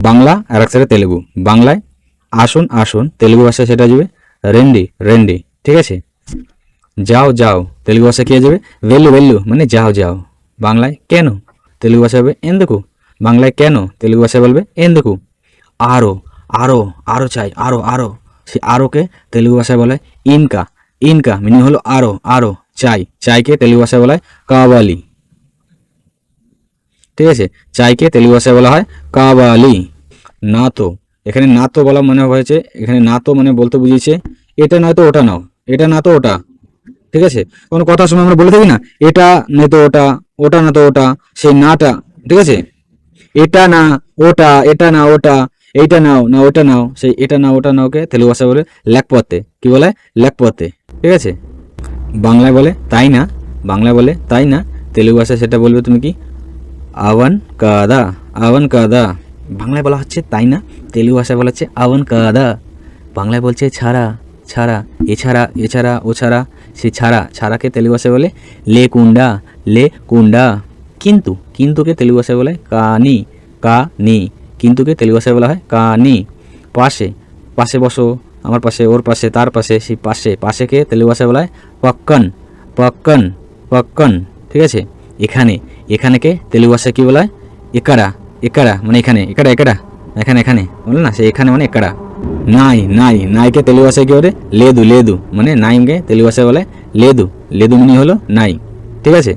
বাংলা আর এক তেলেগু। বাংলায় আসুন আসুন, তেলেগু ভাষায় সেটা যাবে। রেন্ডি রেন্ডি, ঠিক আছে? যাও যাও, তেলেগু ভাষা কি যাবে? ভেলু ভেলু মানে যাও যাও। বাংলায় কেন? তেলেগু ভাষা হবে এন্দুকু। বাংলায় কেন তেলেগু ভাষায় বলবে এন্দুকু? আরও আরও আরও চাই, আরও আরও। সে আরোকে তেলেগু ভাষায় বলে ইনকা। ইনকা মিনিং হলো আরও আরও, চাই। চাইকে তেলেগু ভাষায় বলা হয় কাওয়ালি। ঠিক আছে? চাইকে তেলেগু ভাষায় বলা হয় কাওয়ালি। না তো এখানে না তো বলা মনে হয়েছে, এখানে না তো মানে বলতে বুঝিয়েছে, এটা নয় তো ওটা নাও, এটা না তো ওটা, ঠিক আছে? কোনো কথার সময় আমরা বলে থাকি না, এটা নয় তো ওটা ওটা না তো ওটা, সেই নাটা, ঠিক আছে? এটা না ওটা, এটা না ওটা, এইটা নাও, না ওটা নাও, সেই এটা না ওটা নাওকে তেলুগু ভাষায় বলে লেখপথে কি বলে? লেখপথে ঠিক আছে? বাংলায় বলে তাই না, বাংলায় বলে তাই না, তেলুগু ভাষায় সেটা বলবে তুমি কি? আওয়ান কাদা আওয়ান কাদা। বাংলায় বলা হচ্ছে তাই না? তেলুগু ভাষায় বলা হচ্ছে আওয়ান কাদা। বাংলায় বলছে ছাড়া ছাড়া, এছাড়া এছাড়া ও ছাড়া সে ছাড়া, ছাড়াকে তেলুগু ভাষায় বলে লে কুন্ডা লে কুন্ডা। কিন্তু, কিন্তুকে তেলুগু ভাষায় বলে কানি কা নি কিন্তুকে তেলুগু ভাষায় বলা হয় কানি। পাশে পাশে বসো, আমার পাশে, ওর পাশে, তার পাশে, সেই পাশে, পাশেকে তেলুগু ভাষায় বলা হয় পক্কন পক্কন পক্কন, ঠিক আছে? এখানে, এখানেকে তেলুগু ভাষায় কী বলা হয়? একারা। একারা মানে এখানে, একাড়া একাড়া, এখানে এখানে, বলল না, সে এখানে মানে একাড়া। নাই নাই, নাইকে তেলুগু ভাষায় কী বলে লেদু লেদু মানে নাইমকে তেলুগু ভাষায় বলে লেদু। লেদু মানে হলো নাই, ঠিক আছে?